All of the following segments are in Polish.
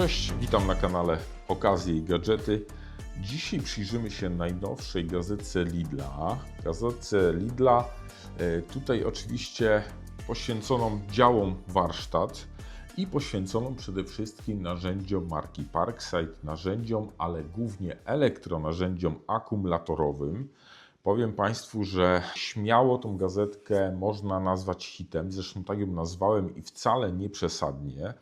Cześć, witam na kanale Okazje i Gadżety. Dzisiaj przyjrzymy się najnowszej gazetce Lidla. Gazetce Lidla, e, tutaj oczywiście poświęconą działom warsztat i poświęconą przede wszystkim narzędziom marki Parkside, narzędziom, ale głównie elektronarzędziom akumulatorowym. Powiem Państwu, że śmiało tą gazetkę można nazwać hitem, zresztą tak ją nazwałem i wcale nie przesadnie.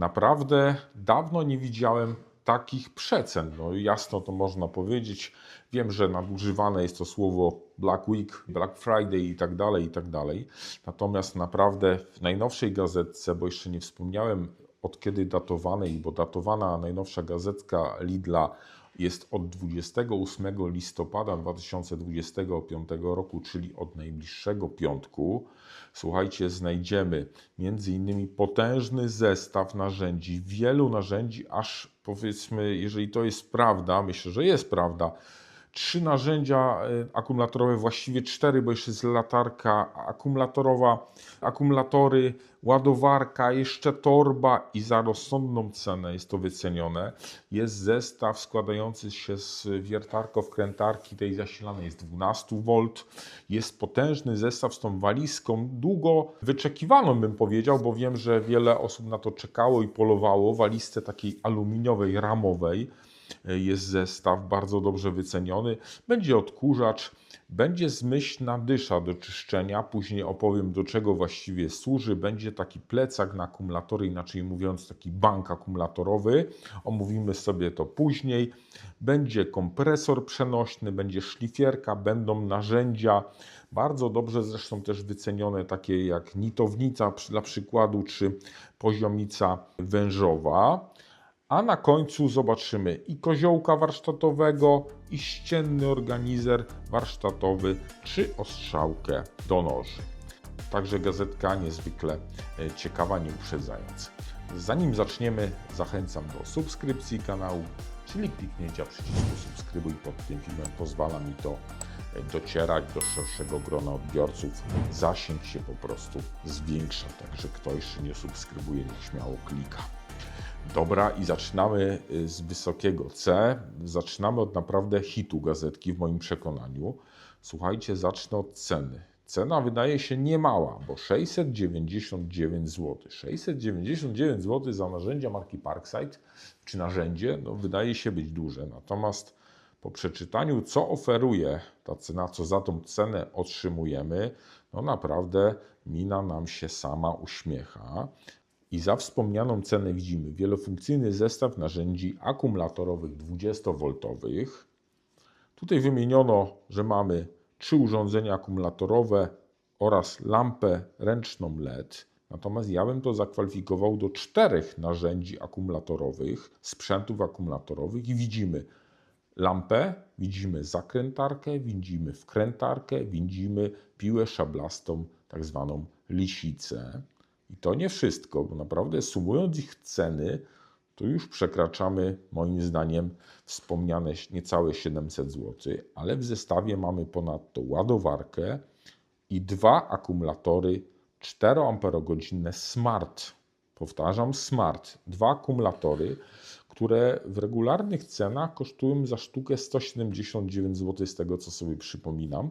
Naprawdę dawno nie widziałem takich przecen. No jasno to można powiedzieć. Wiem, że nadużywane jest to słowo Black Week, Black Friday i tak dalej, i tak dalej. Natomiast naprawdę w najnowszej gazetce, bo jeszcze nie wspomniałem od kiedy datowanej, bo datowana najnowsza gazetka Lidla jest od 28 listopada 2025 roku, czyli od najbliższego piątku. Słuchajcie, znajdziemy między innymi potężny zestaw narzędzi, wielu narzędzi, aż powiedzmy, jeżeli to jest prawda, myślę, że jest prawda, trzy narzędzia y, akumulatorowe, właściwie cztery, bo jeszcze jest latarka akumulatorowa, akumulatory, ładowarka, jeszcze torba i za rozsądną cenę jest to wycenione. Jest zestaw składający się z wiertarko wkrętarki, tej zasilanej jest 12 V. Jest potężny zestaw z tą walizką, długo wyczekiwaną bym powiedział, bo wiem, że wiele osób na to czekało i polowało. Walizce takiej aluminiowej, ramowej jest zestaw bardzo dobrze wyceniony. Będzie odkurzacz, będzie zmyślna dysza do czyszczenia. Później opowiem, do czego właściwie służy. Będzie taki plecak na akumulatory, inaczej mówiąc, taki bank akumulatorowy. Omówimy sobie to później. Będzie kompresor przenośny, będzie szlifierka, będą narzędzia. Bardzo dobrze zresztą też wycenione, takie jak nitownica dla przykładu, czy poziomica wężowa. A na końcu zobaczymy i koziołka warsztatowego, i ścienny organizer warsztatowy, czy ostrzałkę do noży. Także gazetka niezwykle e, ciekawa, nie uprzedzając. Zanim zaczniemy, zachęcam do subskrypcji kanału, czyli kliknięcia przycisku subskrybuj pod tym filmem. Pozwala mi to e, docierać do szerszego grona odbiorców. Zasięg się po prostu zwiększa, także kto jeszcze nie subskrybuje, niech śmiało klika. Dobra, i zaczynamy y, z wysokiego C. Zaczynamy od naprawdę hitu gazetki, w moim przekonaniu. Słuchajcie, zacznę od ceny. Cena wydaje się niemała, bo 699 zł. 699 zł za narzędzia marki Parkside, czy narzędzie, no, wydaje się być duże. Natomiast po przeczytaniu, co oferuje ta cena, co za tą cenę otrzymujemy, no naprawdę mina nam się sama uśmiecha. I za wspomnianą cenę widzimy wielofunkcyjny zestaw narzędzi akumulatorowych 20V. Tutaj wymieniono, że mamy trzy urządzenia akumulatorowe oraz lampę ręczną LED. Natomiast ja bym to zakwalifikował do czterech narzędzi akumulatorowych, sprzętów akumulatorowych i widzimy lampę, widzimy zakrętarkę, widzimy wkrętarkę, widzimy piłę szablastą, tak zwaną lisicę. I to nie wszystko, bo naprawdę sumując ich ceny, to już przekraczamy moim zdaniem wspomniane niecałe 700 zł, ale w zestawie mamy ponadto ładowarkę i dwa akumulatory 4 Ah Smart. Powtarzam, Smart. Dwa akumulatory, które w regularnych cenach kosztują za sztukę 179 zł, z tego co sobie przypominam,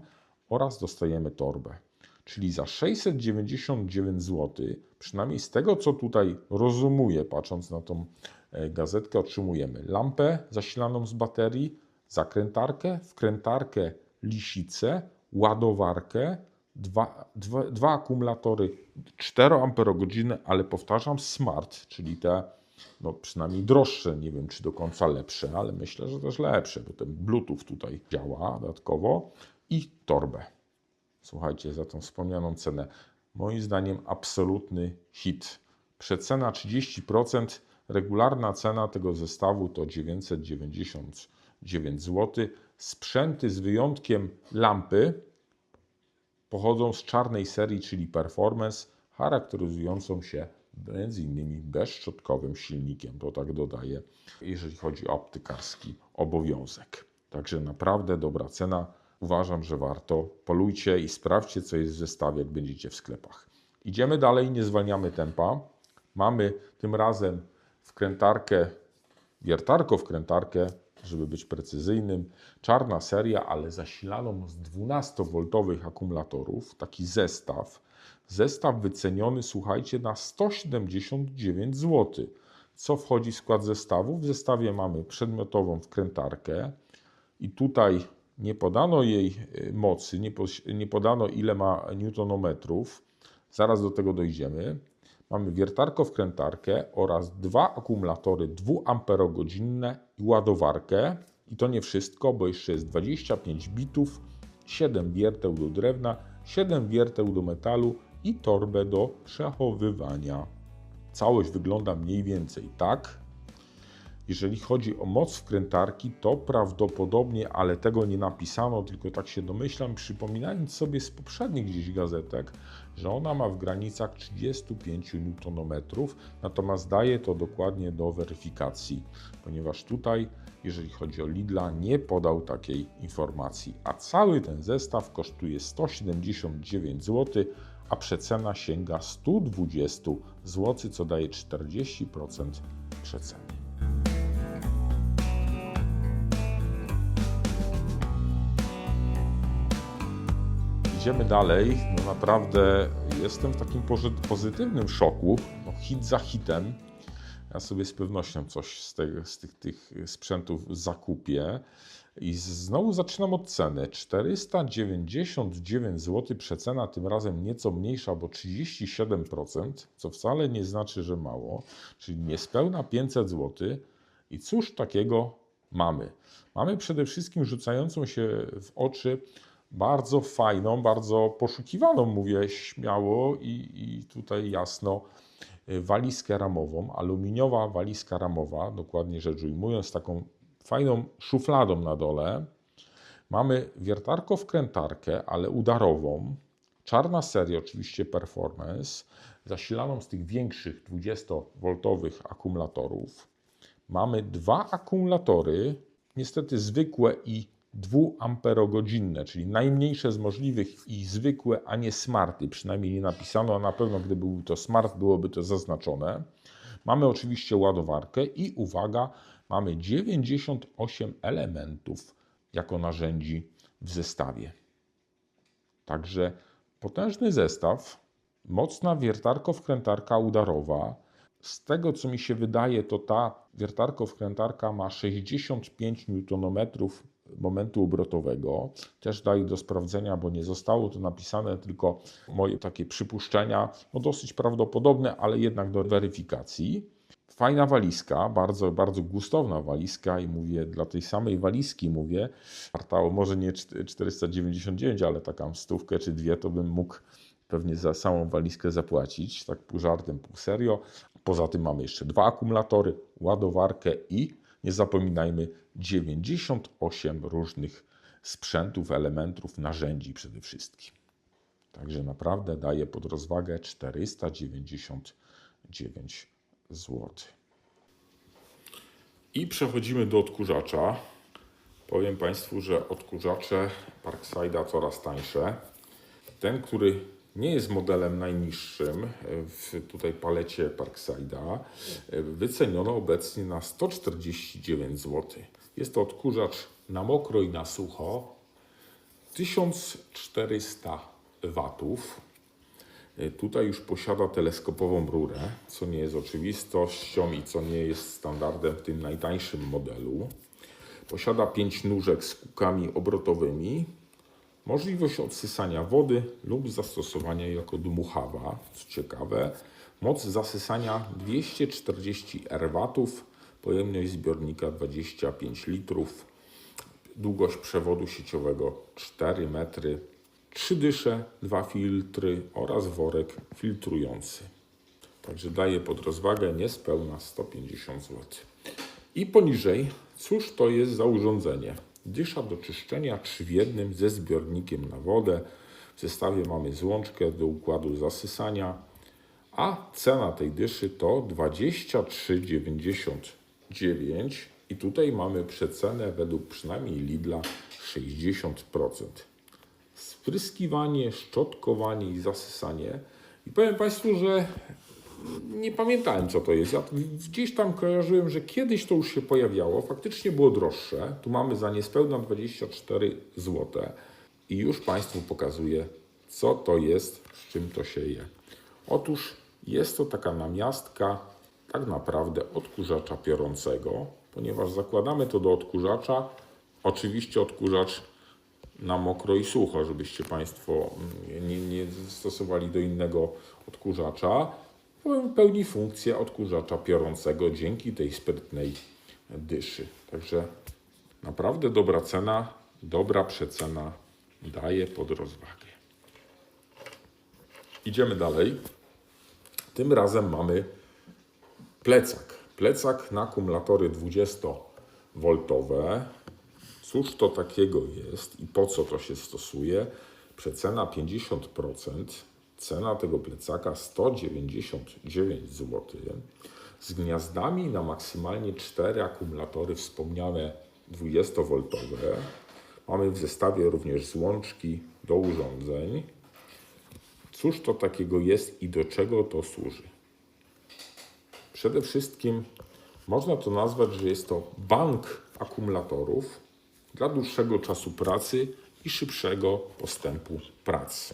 oraz dostajemy torbę. Czyli za 699 zł, przynajmniej z tego co tutaj rozumuję, patrząc na tą e, gazetkę, otrzymujemy lampę zasilaną z baterii, zakrętarkę, wkrętarkę lisicę, ładowarkę, dwa, dwa, dwa akumulatory 4 Ah, ale powtarzam smart, czyli te no przynajmniej droższe, nie wiem czy do końca lepsze, ale myślę, że też lepsze, bo ten Bluetooth tutaj działa dodatkowo i torbę. Słuchajcie, za tą wspomnianą cenę. Moim zdaniem absolutny hit. Przecena 30%, regularna cena tego zestawu to 999 zł. Sprzęty z wyjątkiem lampy pochodzą z czarnej serii, czyli Performance, charakteryzującą się między innymi bezszczotkowym silnikiem. To tak dodaję, jeżeli chodzi o optykarski obowiązek. Także naprawdę dobra cena uważam, że warto. Polujcie i sprawdźcie, co jest w zestawie, jak będziecie w sklepach. Idziemy dalej, nie zwalniamy tempa. Mamy tym razem wkrętarkę, wiertarko wkrętarkę, żeby być precyzyjnym. Czarna seria, ale zasilaną z 12V akumulatorów. Taki zestaw. Zestaw wyceniony, słuchajcie, na 179 zł. Co wchodzi w skład zestawu? W zestawie mamy przedmiotową wkrętarkę i tutaj nie podano jej y, mocy, nie, pos- nie podano ile ma newtonometrów. Zaraz do tego dojdziemy. Mamy wiertarko wkrętarkę oraz dwa akumulatory 2 i ładowarkę. I to nie wszystko, bo jeszcze jest 25 bitów, 7 wierteł do drewna, 7 wierteł do metalu i torbę do przechowywania. Całość wygląda mniej więcej tak. Jeżeli chodzi o moc wkrętarki, to prawdopodobnie, ale tego nie napisano, tylko tak się domyślam, przypominając sobie z poprzednich gdzieś gazetek, że ona ma w granicach 35 Nm, natomiast daje to dokładnie do weryfikacji, ponieważ tutaj, jeżeli chodzi o Lidla, nie podał takiej informacji, a cały ten zestaw kosztuje 179 zł, a przecena sięga 120 zł, co daje 40% przeceny. Idziemy dalej. No naprawdę jestem w takim pozy- pozytywnym szoku. No, hit za hitem. Ja sobie z pewnością coś z, te, z tych, tych sprzętów zakupię. I znowu zaczynam od ceny. 499 zł przecena, tym razem nieco mniejsza, bo 37%, co wcale nie znaczy, że mało, czyli niespełna 500 zł. I cóż takiego mamy? Mamy przede wszystkim rzucającą się w oczy bardzo fajną, bardzo poszukiwaną, mówię śmiało i, i tutaj jasno, y, walizkę ramową, aluminiowa walizka ramowa, dokładnie rzecz ujmując, taką fajną szufladą na dole. Mamy wiertarko wkrętarkę, ale udarową. Czarna seria, oczywiście Performance, zasilaną z tych większych 20V akumulatorów. Mamy dwa akumulatory, niestety zwykłe i 2-amperogodzinne, czyli najmniejsze z możliwych i zwykłe, a nie smarty. Przynajmniej nie napisano, a na pewno gdyby był to smart, byłoby to zaznaczone. Mamy oczywiście ładowarkę i uwaga, mamy 98 elementów jako narzędzi w zestawie. Także potężny zestaw, mocna wiertarko-wkrętarka udarowa. Z tego co mi się wydaje, to ta wiertarko-wkrętarka ma 65 Nm momentu obrotowego. Też daje do sprawdzenia, bo nie zostało to napisane, tylko moje takie przypuszczenia, no dosyć prawdopodobne, ale jednak do weryfikacji. Fajna walizka, bardzo, bardzo gustowna walizka i mówię, dla tej samej walizki mówię, wartało może nie 499, ale taką stówkę czy dwie to bym mógł pewnie za samą walizkę zapłacić, tak pół żartem, pół serio. Poza tym mamy jeszcze dwa akumulatory, ładowarkę i nie zapominajmy 98 różnych sprzętów, elementów, narzędzi przede wszystkim. Także naprawdę daje pod rozwagę 499 zł. I przechodzimy do odkurzacza. Powiem Państwu, że odkurzacze Parkside'a coraz tańsze. Ten, który nie jest modelem najniższym w tutaj palecie Parkside'a, wyceniono obecnie na 149 zł. Jest to odkurzacz na mokro i na sucho. 1400 watów. Tutaj już posiada teleskopową rurę, co nie jest oczywistością i co nie jest standardem w tym najtańszym modelu. Posiada 5 nóżek z kółkami obrotowymi, możliwość odsysania wody lub zastosowania jako dmuchawa. Co ciekawe, moc zasysania 240 R watów, pojemność zbiornika 25 litrów, długość przewodu sieciowego 4 metry, 3 dysze, 2 filtry oraz worek filtrujący. Także daje pod rozwagę niespełna 150 zł. I poniżej, cóż to jest za urządzenie? Dysza do czyszczenia 3 w jednym ze zbiornikiem na wodę. W zestawie mamy złączkę do układu zasysania, a cena tej dyszy to 23,99 i tutaj mamy przecenę według przynajmniej Lidla 60%. Spryskiwanie, szczotkowanie i zasysanie. I powiem Państwu, że nie pamiętałem co to jest. Ja gdzieś tam kojarzyłem, że kiedyś to już się pojawiało. Faktycznie było droższe. Tu mamy za niespełna 24 zł. I już Państwu pokazuję, co to jest, z czym to się je. Otóż jest to taka namiastka tak naprawdę odkurzacza piorącego, ponieważ zakładamy to do odkurzacza. Oczywiście odkurzacz na mokro i sucho, żebyście Państwo mm, nie, nie stosowali do innego odkurzacza. Pełni funkcję odkurzacza piorącego dzięki tej sprytnej dyszy. Także naprawdę dobra cena, dobra przecena daje pod rozwagę. Idziemy dalej. Tym razem mamy plecak. Plecak na akumulatory 20V. Cóż to takiego jest i po co to się stosuje? Przecena 50%, cena tego plecaka 199 zł. Z gniazdami na maksymalnie 4 akumulatory wspomniane 20V. Mamy w zestawie również złączki do urządzeń. Cóż to takiego jest i do czego to służy? Przede wszystkim można to nazwać, że jest to bank akumulatorów dla dłuższego czasu pracy i szybszego postępu pracy.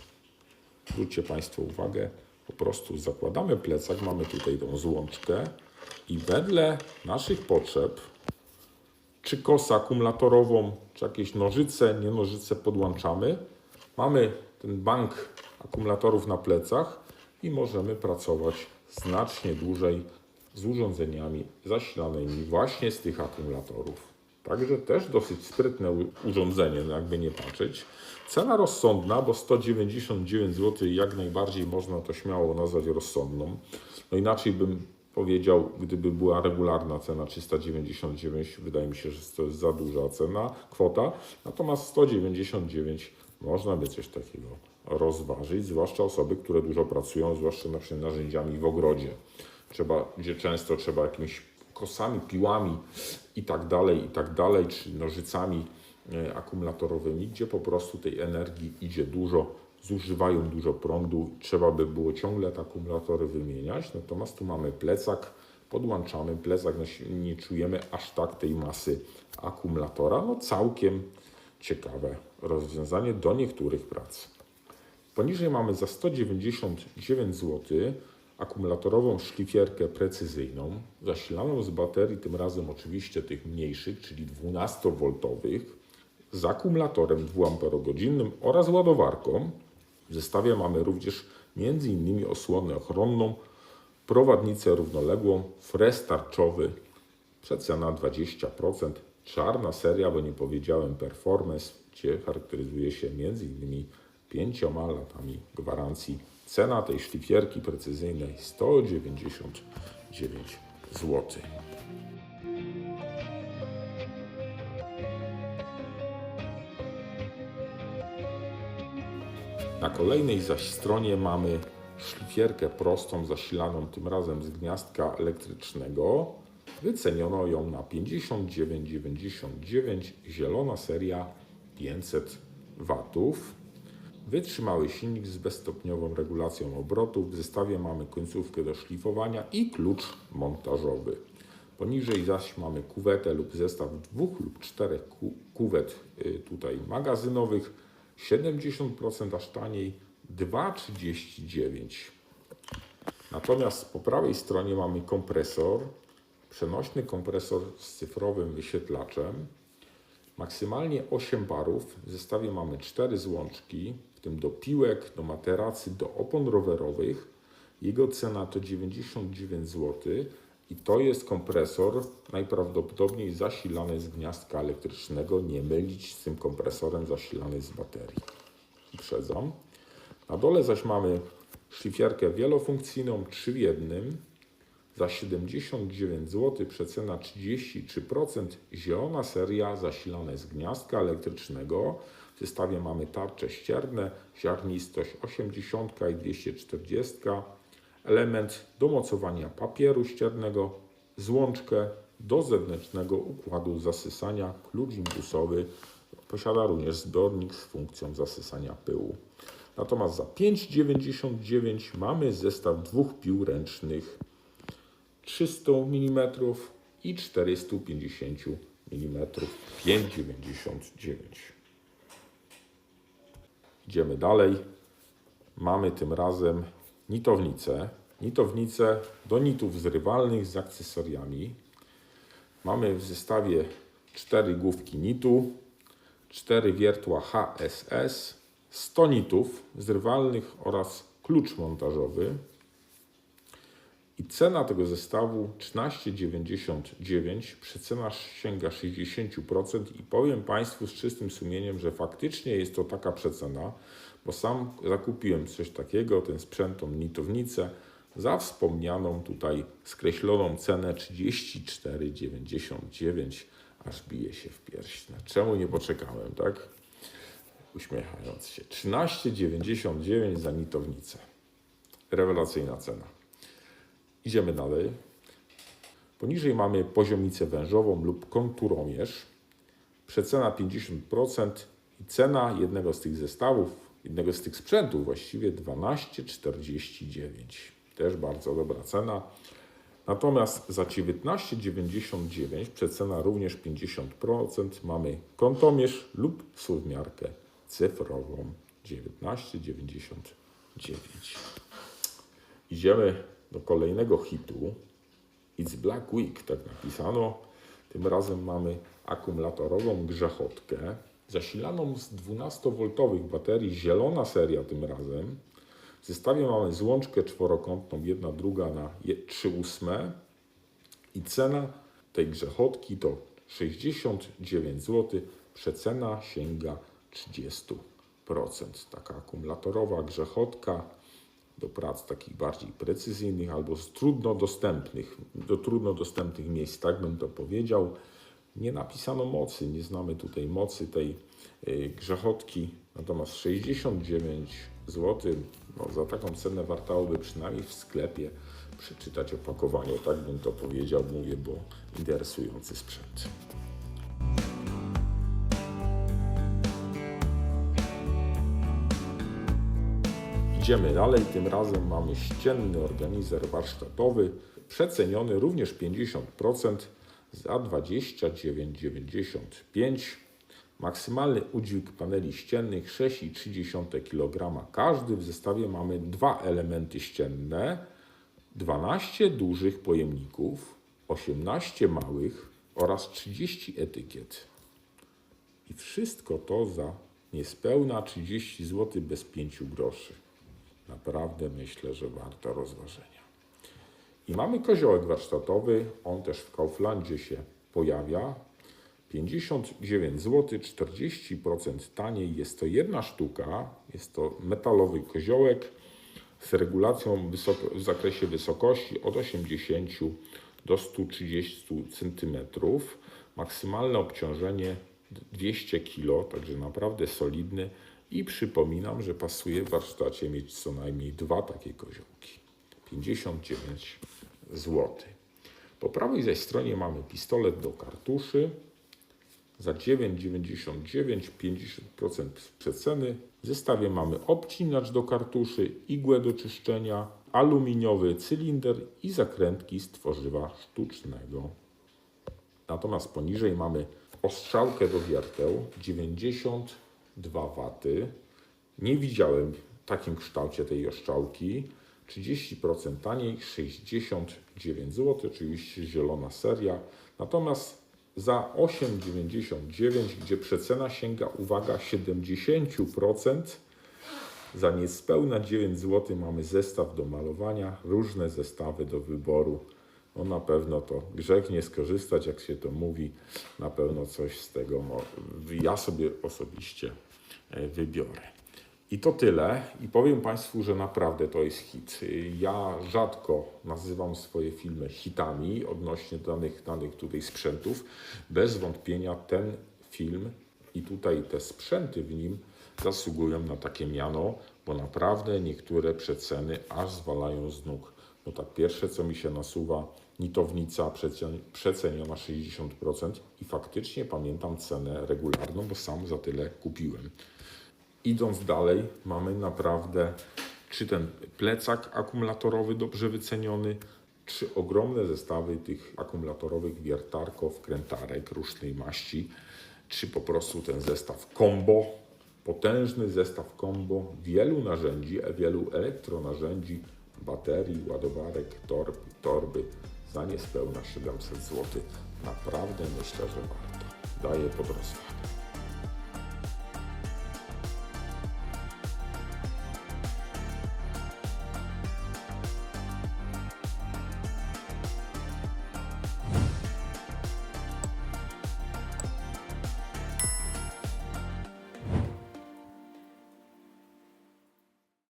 Zwróćcie Państwo uwagę, po prostu zakładamy plecak, mamy tutaj tą złączkę i wedle naszych potrzeb, czy kosę akumulatorową, czy jakieś nożyce, nie nożyce podłączamy, mamy ten bank akumulatorów na plecach i możemy pracować znacznie dłużej z urządzeniami zasilanymi właśnie z tych akumulatorów. Także też dosyć sprytne urządzenie, jakby nie patrzeć. Cena rozsądna, bo 199 zł jak najbardziej można to śmiało nazwać rozsądną. No inaczej bym powiedział, gdyby była regularna cena 399, wydaje mi się, że to jest za duża cena, kwota. Natomiast 199 można by coś takiego rozważyć, zwłaszcza osoby, które dużo pracują, zwłaszcza na przykład narzędziami w ogrodzie. Trzeba, gdzie często trzeba jakimiś kosami, piłami i tak dalej, i tak dalej, czy nożycami e, akumulatorowymi, gdzie po prostu tej energii idzie dużo, zużywają dużo prądu, trzeba by było ciągle te akumulatory wymieniać. Natomiast tu mamy plecak, podłączamy plecak, no nie czujemy aż tak tej masy akumulatora. No całkiem ciekawe rozwiązanie do niektórych prac. Poniżej mamy za 199 zł akumulatorową szlifierkę precyzyjną, zasilaną z baterii, tym razem oczywiście tych mniejszych, czyli 12V, z akumulatorem 2Ah oraz ładowarką. W zestawie mamy również m.in. osłonę ochronną, prowadnicę równoległą, fres tarczowy, przecena 20%, czarna seria, bo nie powiedziałem performance, gdzie charakteryzuje się m.in. pięcioma latami gwarancji. Cena tej szlifierki precyzyjnej 199 zł. Na kolejnej zaś stronie mamy szlifierkę prostą, zasilaną tym razem z gniazdka elektrycznego. Wyceniono ją na 59,99, zielona seria 500 watów. Wytrzymały silnik z bezstopniową regulacją obrotów. W zestawie mamy końcówkę do szlifowania i klucz montażowy. Poniżej zaś mamy kuwetę lub zestaw dwóch lub czterech ku- kuwet y, tutaj magazynowych. 70% aż taniej 2,39. Natomiast po prawej stronie mamy kompresor, przenośny kompresor z cyfrowym wyświetlaczem. Maksymalnie 8 barów. W zestawie mamy 4 złączki, tym do piłek, do materacy, do opon rowerowych. Jego cena to 99 zł i to jest kompresor najprawdopodobniej zasilany z gniazdka elektrycznego. Nie mylić z tym kompresorem zasilany z baterii. Uprzedzam. Na dole zaś mamy szlifierkę wielofunkcyjną 3 w jednym za 79 zł, przecena 33%, zielona seria zasilane z gniazdka elektrycznego. W zestawie mamy tarcze ścierne, ziarnistość 80 i 240, element do mocowania papieru ściernego, złączkę do zewnętrznego układu zasysania, klucz impusowy. Posiada również zbiornik z funkcją zasysania pyłu. Natomiast za 5,99 mamy zestaw dwóch pił ręcznych 300 mm i 450 mm 5,99. Idziemy dalej. Mamy tym razem nitownicę. Nitownicę do nitów zrywalnych z akcesoriami. Mamy w zestawie cztery główki nitu, cztery wiertła HSS, 100 nitów zrywalnych oraz klucz montażowy. I cena tego zestawu 13,99, przecena sięga 60% i powiem Państwu z czystym sumieniem, że faktycznie jest to taka przecena, bo sam zakupiłem coś takiego, ten sprzęt, tą nitownicę, za wspomnianą tutaj skreśloną cenę 34,99, aż bije się w pierś. No, Czemu nie poczekałem, tak? Uśmiechając się. 13,99 za nitownicę. Rewelacyjna cena. Idziemy dalej. Poniżej mamy poziomicę wężową lub konturomierz. Przecena 50% i cena jednego z tych zestawów, jednego z tych sprzętów właściwie 12,49. Też bardzo dobra cena. Natomiast za 19,99 przecena również 50% mamy kątomierz lub suwmiarkę cyfrową 19,99. Idziemy do kolejnego hitu. It's Black Week, tak napisano. Tym razem mamy akumulatorową grzechotkę zasilaną z 12V baterii, zielona seria tym razem. W zestawie mamy złączkę czworokątną, jedna druga na 3 ósme i cena tej grzechotki to 69 zł, przecena sięga 30%. Taka akumulatorowa grzechotka do prac takich bardziej precyzyjnych albo z trudno dostępnych, do trudno dostępnych miejsc, tak bym to powiedział. Nie napisano mocy, nie znamy tutaj mocy tej y, grzechotki, natomiast 69 zł, no za taką cenę wartałoby przynajmniej w sklepie przeczytać opakowanie, tak bym to powiedział, mówię, bo interesujący sprzęt. Idziemy dalej, tym razem mamy ścienny organizer warsztatowy, przeceniony również 50% za 29,95. Maksymalny udźwig paneli ściennych 6,3 kg każdy. W zestawie mamy dwa elementy ścienne, 12 dużych pojemników, 18 małych oraz 30 etykiet. I wszystko to za niespełna 30 zł bez 5 groszy. Naprawdę myślę, że warto rozważenia. I mamy koziołek warsztatowy, on też w Kauflandzie się pojawia. 59 zł, 40% taniej. Jest to jedna sztuka, jest to metalowy koziołek z regulacją w zakresie wysokości od 80 do 130 cm. Maksymalne obciążenie 200 kg, także naprawdę solidny. I przypominam, że pasuje w warsztacie mieć co najmniej dwa takie koziołki. 59 zł. Po prawej zaś stronie mamy pistolet do kartuszy za 9,99 50% przeceny. W zestawie mamy obcinacz do kartuszy, igłę do czyszczenia, aluminiowy cylinder i zakrętki z tworzywa sztucznego. Natomiast poniżej mamy ostrzałkę do wierteł 92 W. Nie widziałem w takim kształcie tej ostrzałki. 30% taniej, 69 zł, oczywiście zielona seria. Natomiast za 8,99, gdzie przecena sięga, uwaga, 70%, za niespełna 9 zł mamy zestaw do malowania, różne zestawy do wyboru. No na pewno to grzech nie skorzystać, jak się to mówi. Na pewno coś z tego ja sobie osobiście e, wybiorę. I to tyle. I powiem Państwu, że naprawdę to jest hit. Ja rzadko nazywam swoje filmy hitami odnośnie danych, danych tutaj sprzętów. Bez wątpienia ten film i tutaj te sprzęty w nim zasługują na takie miano, bo naprawdę niektóre przeceny aż zwalają z nóg. No tak pierwsze, co mi się nasuwa, nitownica przecen- przeceniona 60% i faktycznie pamiętam cenę regularną, bo sam za tyle kupiłem. Idąc dalej, mamy naprawdę czy ten plecak akumulatorowy dobrze wyceniony, czy ogromne zestawy tych akumulatorowych wiertarko, wkrętarek różnej maści, czy po prostu ten zestaw combo, potężny zestaw combo wielu narzędzi, wielu elektronarzędzi, baterii, ładowarek, torb, torby za niespełna 700 zł. Naprawdę myślę, że warto. Daję pod rozwagę.